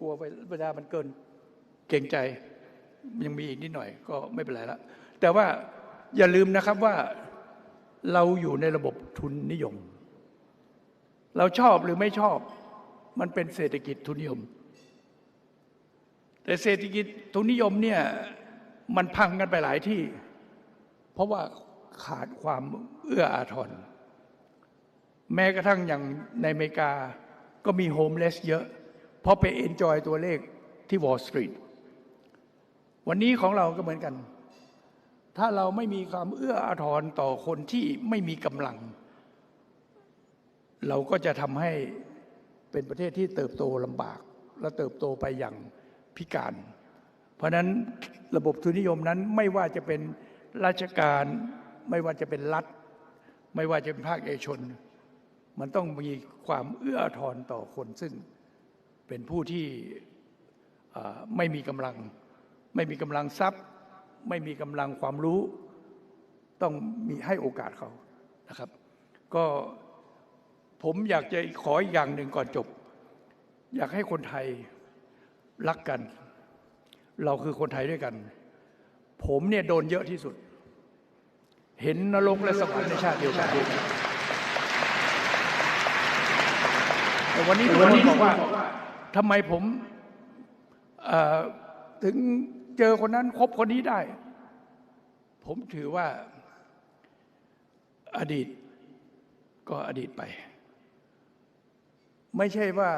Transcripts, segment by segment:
กลัวเวลามันเกิน เกรงใจยังมีอีกนิดหน่อยก็ไม่เป็นไรละแต่ว่าอย่าลืมนะครับว่าเราอยู่ในระบบทุนนิยม เราชอบหรือไม่ชอบ มันเป็นเศรษฐกิจทุนนิยม แต่เศรษฐกิจทุนนิยมเนี่ยมันพังกันไปหลายที่ เพราะว่าขาดความเอื้ออาทร แม้กระทั่งอย่างในอเมริกาก็มีโฮมเลสเยอะ พราะไปเอนจอยตัวเลขที่วอลล์สตรีทวันนี้ของเราก็เหมือนกัน ถ้าเราไม่มีความเอื้ออาทรต่อคนที่ไม่มีกำลัง เราก็จะทำให้เป็นประเทศที่เติบโตลำบาก และเติบโตไปอย่างพิการ เพราะนั้นระบบทุนนิยมนั้นไม่ว่าจะเป็นราชการ ไม่ว่าจะเป็นรัฐ ไม่ว่าจะเป็นภาคเอกชน มันต้องมีความเอื้ออาทรต่อคนซึ่ง เป็นผู้ที่ไม่มีกำลัง ไม่มีกำลังทรัพย์ ไม่มีกำลังความรู้ ต้องมีให้โอกาสเขานะครับ ก็ผมอยากจะขออีกอย่างหนึ่งก่อนจบ อยากให้คนไทยรักกัน เราคือคนไทยด้วยกัน ผมเนี่ยโดนเยอะที่สุด เห็นนรกและสวรรค์ในชาติเดียวกันแต่วันนี้ทุกคนบอกว่า ทำไมผมถึงเจอคนนั้นคบคนนี้ได้ ผมถือว่าอดีตก็อดีตไป ไม่ใช่ว่า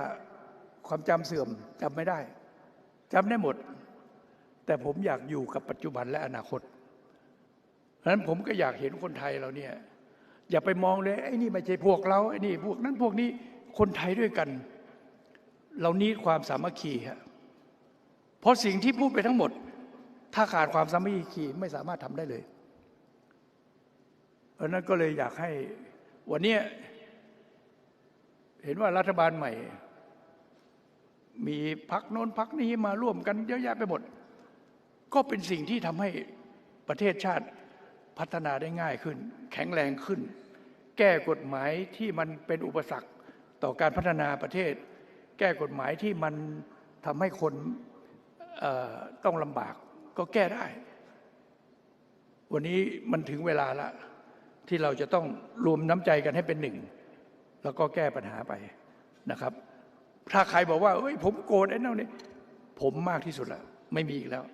ความจำเสื่อมจำไม่ได้จำได้หมด แต่ผมอยากอยู่กับปัจจุบันและอนาคตเพราะฉะนั้นผมก็อยากเห็นคนไทยเราเนี่ย อย่าไปมองเลยไอ้นี่ไม่ใช่พวกเราไอ้นี่พวกนั้นพวกนี้คนไทยด้วยกัน เรานี้ความสามัคคีฮะเพราะสิ่งที่พูดไปทั้งหมด ถ้าขาดความสามัคคีไม่สามารถทำได้เลยเพราะนั้นก็เลยอยากให้วันนี้เห็นว่ารัฐบาลใหม่ มีพักโน้นพักนี้มาร่วมกันเยอะแยะไปหมด ก็เป็นสิ่งที่ทำให้ประเทศชาติพัฒนาได้ง่ายขึ้น แข็งแรงขึ้น แก้กฎหมายที่มันเป็นอุปสรรคต่อการพัฒนาประเทศ แก้กฎหมายที่มันทำให้คนต้องลำบากก็แก้ได้ วันนี้มันถึงเวลาละ ที่เราจะต้องรวมน้ำใจกันให้เป็นหนึ่ง แล้วก็แก้ปัญหาไปนะครับ ถ้าใครบอกว่าเอ้ยผมโกรธไอ้นั่นนี่ผมมากที่สุดละไม่มีอีกแล้ว